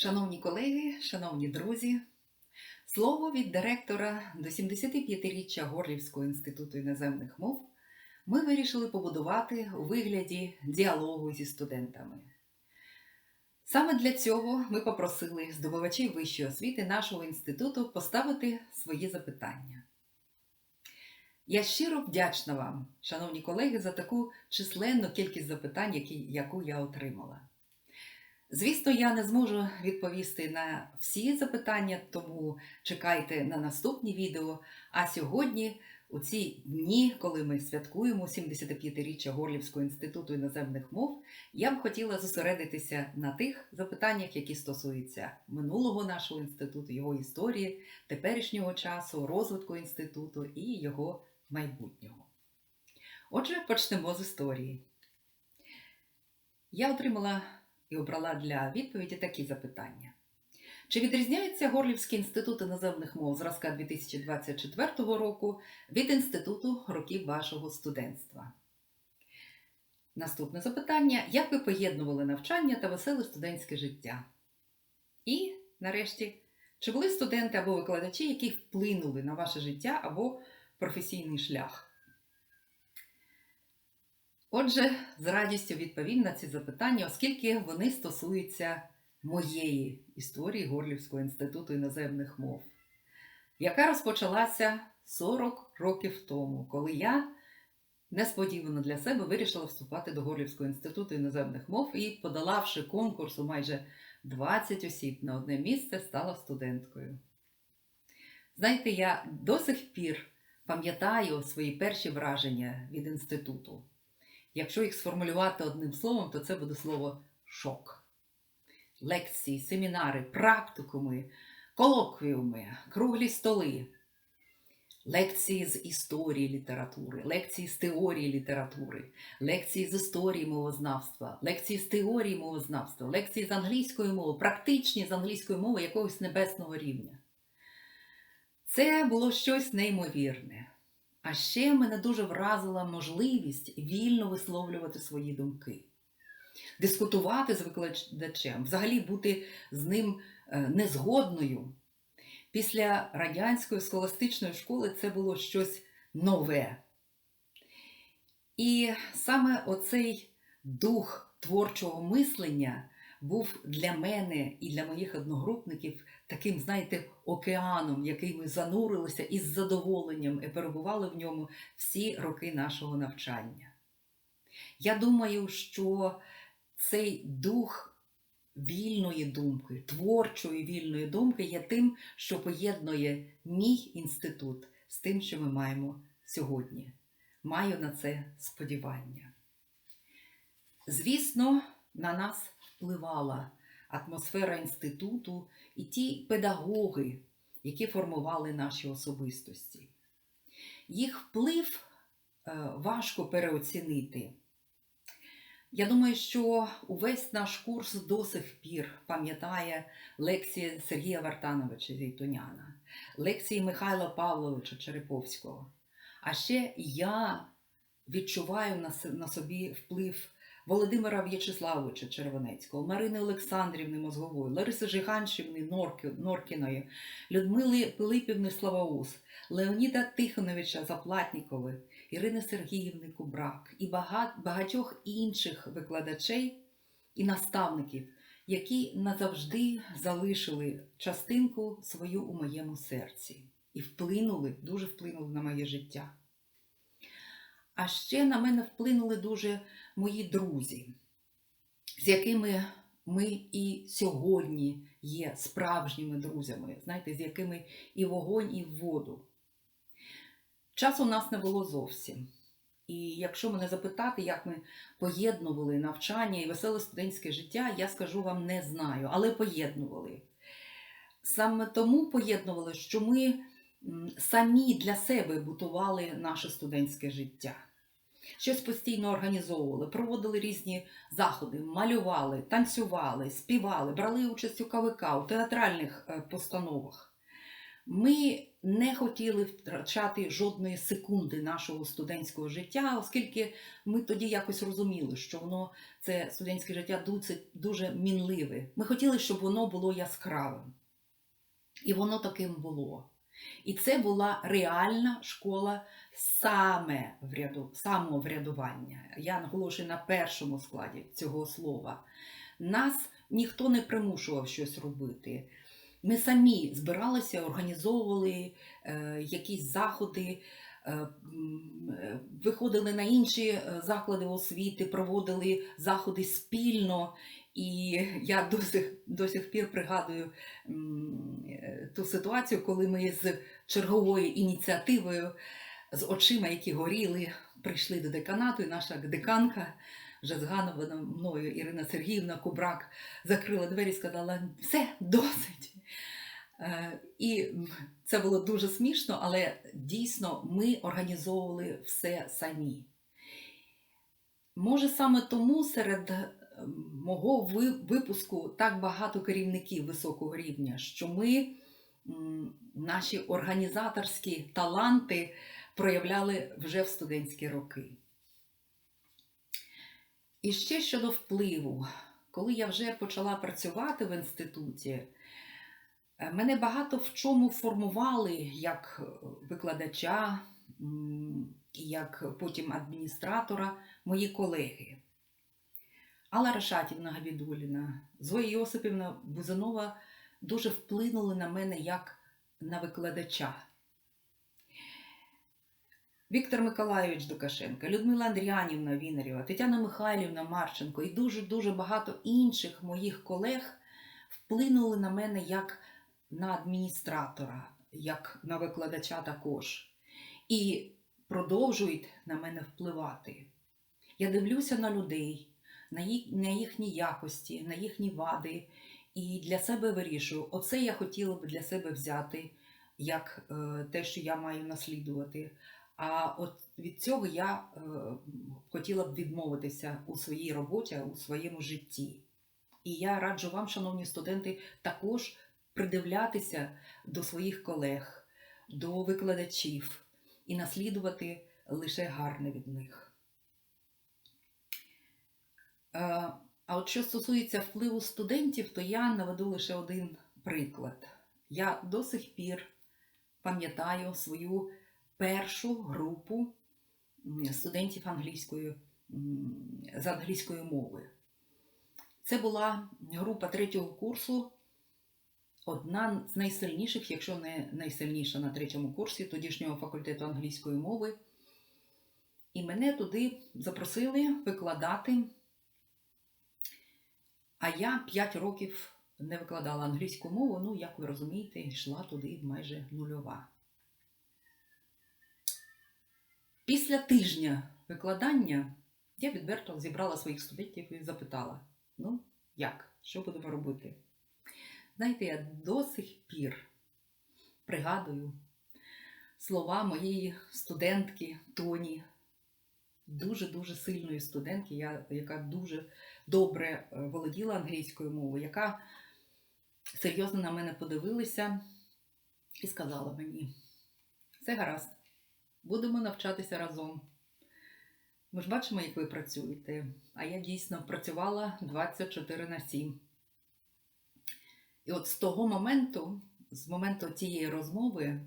Шановні колеги, шановні друзі, слово від директора до 75-річчя Горлівського інституту іноземних мов ми вирішили побудувати у вигляді діалогу зі студентами. Саме для цього ми попросили здобувачів вищої освіти нашого інституту поставити свої запитання. Я щиро вдячна вам, шановні колеги, за таку численну кількість запитань, яку я отримала. Звісно, я не зможу відповісти на всі запитання, тому чекайте на наступні відео. А сьогодні, у ці дні, коли ми святкуємо 75-річчя Горлівського інституту іноземних мов, я б хотіла зосередитися на тих запитаннях, які стосуються минулого нашого інституту, його історії, теперішнього часу, розвитку інституту і його майбутнього. Отже, почнемо з історії. Я отримала і обрала для відповіді такі запитання. Чи відрізняється Горлівський інститут іноземних мов зразка 2024 року від інституту років вашого студентства? Наступне запитання: як ви поєднували навчання та веселе студентське життя? І, нарешті, чи були студенти або викладачі, які вплинули на ваше життя або професійний шлях? Отже, з радістю відповім на ці запитання, оскільки вони стосуються моєї історії Горлівського інституту іноземних мов, яка розпочалася 40 років тому, коли я несподівано для себе вирішила вступати до Горлівського інституту іноземних мов і, подолавши конкурсу майже 20 осіб на одне місце, стала студенткою. Знаєте, я до сих пір пам'ятаю свої перші враження від інституту. Якщо їх сформулювати одним словом, то це буде слово шок. Лекції, семінари, практикуми, колоквіуми, круглі столи, лекції з історії літератури, лекції з теорії літератури, лекції з історії мовознавства, лекції з теорії мовознавства, лекції з англійської мови, практичні з англійської мови якогось небесного рівня. Це було щось неймовірне. А ще мене дуже вразила можливість вільно висловлювати свої думки, дискутувати з викладачем, взагалі бути з ним незгодною. Після радянської схоластичної школи це було щось нове. І саме оцей дух творчого мислення був для мене і для моїх одногрупників таким, знаєте, океаном, який ми занурилися із задоволенням і перебували в ньому всі роки нашого навчання. Я думаю, що цей дух вільної думки, творчої вільної думки є тим, що поєднує мій інститут з тим, що ми маємо сьогодні. Маю на це сподівання. Звісно, на нас впливала атмосфера інституту і ті педагоги, які формували наші особистості. Їх вплив важко переоцінити. Я думаю, що увесь наш курс до сих пір пам'ятає лекції Сергія Вартановича Зейтуняна, лекції Михайла Павловича Череповського. А ще я відчуваю на собі вплив Володимира В'ячеславовича Червонецького, Марини Олександрівни Мозгової, Лариси Жиганщівни Норкіної, Людмили Пилипівни Славаус, Леоніда Тихоновича Заплатнікови, Ірини Сергіївни Кубрак і багатьох інших викладачей і наставників, які назавжди залишили частинку свою у моєму серці і вплинули, дуже вплинули на моє життя. А ще на мене вплинули дуже мої друзі, з якими ми і сьогодні є справжніми друзями, знаєте, з якими і вогонь, і в воду. Часу у нас не було зовсім. І якщо мене запитати, як ми поєднували навчання і веселе студентське життя, я скажу вам не знаю, але поєднували. Саме тому поєднували, що ми самі для себе будували наше студентське життя. Щось постійно організовували, проводили різні заходи, малювали, танцювали, співали, брали участь у КВК, у театральних постановах. Ми не хотіли втрачати жодної секунди нашого студентського життя, оскільки ми тоді якось розуміли, що воно це студентське життя дуже мінливе. Ми хотіли, щоб воно було яскравим. І воно таким було. І це була реальна школа саме вряду, самоврядування. Я наголошую на першому складі цього слова. Нас ніхто не примушував щось робити. Ми самі збиралися, організовували е, якісь заходи, е, е, виходили на інші е, заклади освіти, проводили заходи спільно. І я до сих, до сих пір пригадую е, ту ситуацію, коли ми з черговою ініціативою, з очима, які горіли, прийшли до деканату, і наша деканка, вже згадувана мною Ірина Сергіївна Кубрак, закрила двері і сказала: все, досить. Е, І це було дуже смішно, але дійсно ми організовували все самі. Може, саме тому серед мого випуску так багато керівників високого рівня, що ми наші організаторські таланти проявляли вже в студентські роки. І ще щодо впливу, коли я вже почала працювати в інституті, е, мене багато в чому формували як викладача, як потім адміністратора мої колеги. Алла Рашатівна Гавідуліна, Зоя Йосипівна Бузанова дуже вплинули на мене як на викладача. Віктор Миколайович Дукашенко, Людмила Андріанівна Вінарєва, Тетяна Михайлівна Марченко і дуже-дуже багато інших моїх колег вплинули на мене як на адміністратора, як на викладача також. І продовжують на мене впливати. Я дивлюся на людей, на, їх, на їхні якості, на їхні вади, і для себе вирішую, оце я хотіла б для себе взяти як е, те, що я маю наслідувати. А от від цього я е, хотіла б відмовитися у своїй роботі, у своєму житті. І я раджу вам, шановні студенти, також придивлятися до своїх колег, до викладачів і наслідувати лише гарне від них. Е, А от що стосується впливу студентів, то я наведу лише один приклад. Я до сих пір пам'ятаю свою першу групу студентів англійської, з англійської мови. Це була група третього курсу, одна з найсильніших, якщо не найсильніша на третьому курсі тодішнього факультету англійської мови. І мене туди запросили викладати. А я 5 років не викладала англійську мову, ну, як ви розумієте, йшла туди майже нульова. Після тижня викладання я відверто зібрала своїх студентів і запитала: ну, як, що будемо робити? Знаєте, я до сих пір пригадую слова моєї студентки Тоні, дуже-дуже сильної студентки, я- яка дуже добре е, володіла англійською мовою, яка серйозно на мене подивилася і сказала мені: все гаразд, будемо навчатися разом. Ми ж бачимо, як ви працюєте. А я дійсно працювала 24 на 7. І от з того моменту, з моменту цієї розмови,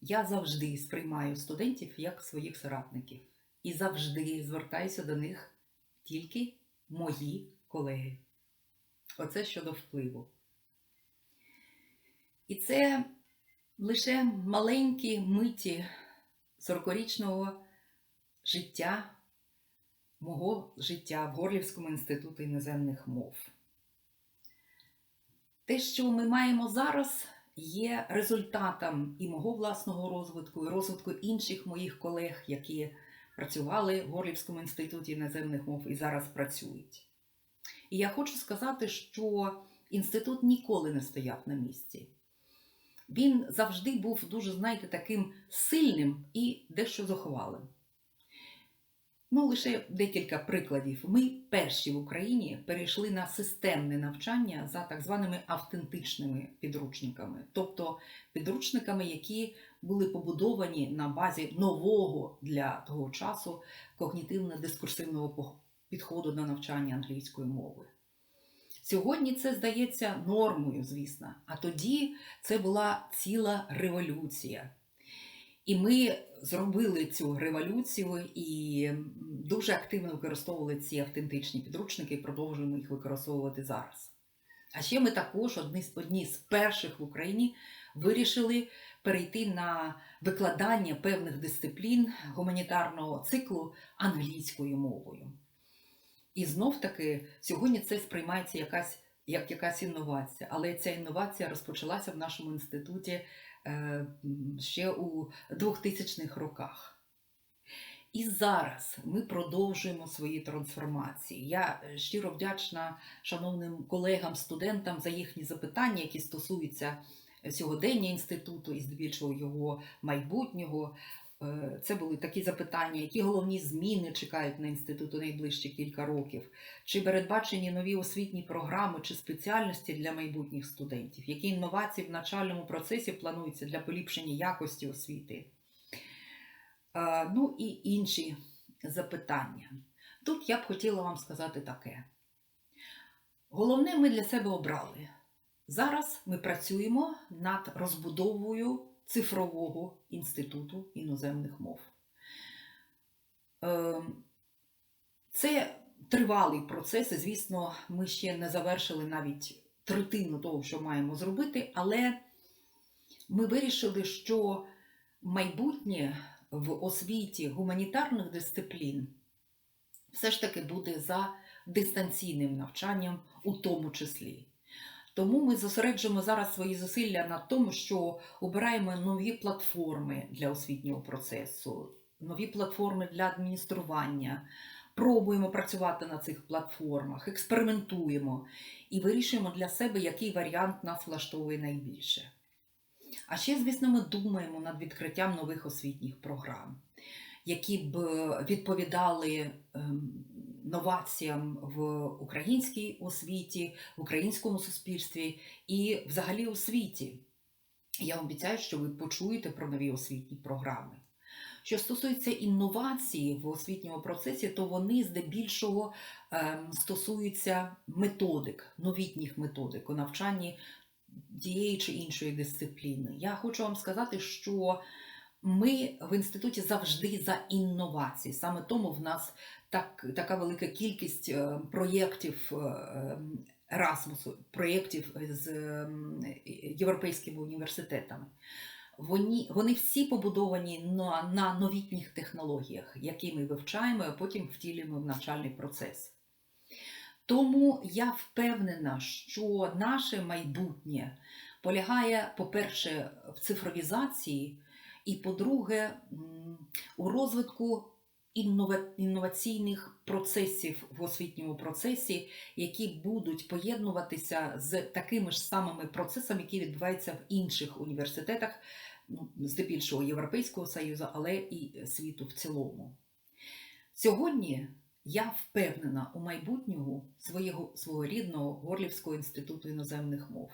я завжди сприймаю студентів як своїх соратників. І завжди звертаюся до них тільки мої колеги. Оце щодо впливу. І це лише маленькі миті 40-річного життя, мого життя в Горлівському інституті іноземних мов. Те, що ми маємо зараз, є результатом і мого власного розвитку, і розвитку інших моїх колег, які працювали в Горлівському інституті іноземних мов і зараз працюють. І я хочу сказати, що інститут ніколи не стояв на місці. Він завжди був дуже, знаєте, таким сильним і дещо зухвалим. Ну, лише декілька прикладів. Ми перші в Україні перейшли на системне навчання за так званими автентичними підручниками, тобто підручниками, які були побудовані на базі нового для того часу когнітивно-дискурсивного підходу до навчання англійської мови. Сьогодні це здається нормою, звісно, а тоді це була ціла революція. І ми зробили цю революцію і дуже активно використовували ці автентичні підручники і продовжуємо їх використовувати зараз. А ще ми також одні з, одні з перших в Україні вирішили перейти на викладання певних дисциплін гуманітарного циклу англійською мовою. І знов таки сьогодні це сприймається якась, як якась інновація, але ця інновація розпочалася в нашому інституті ще у 2000-х роках. І зараз ми продовжуємо свої трансформації. Я е, щиро вдячна шановним колегам, студентам за їхні запитання, які стосуються сьогодення інституту і здебільшого його майбутнього. Е, Це були такі запитання, які головні зміни чекають на інститут у найближчі кілька років, чи передбачені нові освітні програми чи спеціальності для майбутніх студентів, які інновації в навчальному процесі плануються для поліпшення якості освіти. Е, Ну і інші запитання. Тут я б хотіла вам сказати таке. Головне ми для себе обрали. Зараз ми працюємо над розбудовою цифрового інституту іноземних мов. Ем, Це тривалий процес, і, звісно, ми ще не завершили навіть третину того, що маємо зробити, але ми вирішили, що майбутнє в освіті гуманітарних дисциплін все ж таки буде за дистанційним навчанням у тому числі. Тому ми зосереджуємо зараз свої зусилля на тому, що обираємо нові платформи для освітнього процесу, нові платформи для адміністрування, пробуємо працювати на цих платформах, експериментуємо і вирішуємо для себе, який варіант нас влаштовує найбільше. А ще, звісно, ми думаємо над відкриттям нових освітніх програм, які б відповідали ем, новаціям в українській освіті, в українському суспільстві і взагалі у світі. Я обіцяю, що ви почуєте про нові освітні програми. Що стосується інновації в освітньому процесі, то вони здебільшого ем, стосуються методик, новітніх методик у навчанні тієї чи іншої дисципліни. Я хочу вам сказати, що ми в інституті завжди за інновації. Саме тому в нас так, така велика кількість е, проєктів е, Erasmus, проєктів з е, європейськими університетами. Вони, вони всі побудовані на, на новітніх технологіях, які ми вивчаємо, а потім втілюємо в навчальний процес. Тому я впевнена, що наше майбутнє полягає, по-перше, в цифровізації, і, по-друге, у розвитку інноваційних процесів в освітньому процесі, які будуть поєднуватися з такими ж самими процесами, які відбуваються в інших університетах, ну, здебільшого Європейського Союзу, але і світу в цілому. Сьогодні я впевнена у майбутнього свого, свого рідного Горлівського інституту іноземних мов.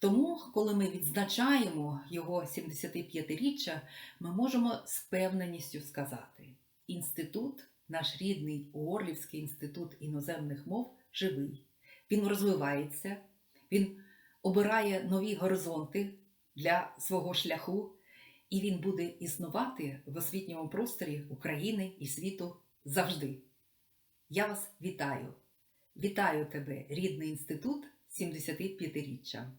Тому, коли ми відзначаємо його 75-річчя, ми можемо з певненістю сказати: інститут, наш рідний Горлівський інститут іноземних мов, живий. Він розвивається, він обирає нові горизонти для свого шляху, і він буде існувати в освітньому просторі України і світу завжди. Я вас вітаю! Вітаю тебе, рідний інститут 75-річчя.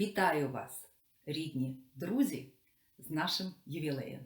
Вітаю вас, рідні друзі, з нашим ювілеєм.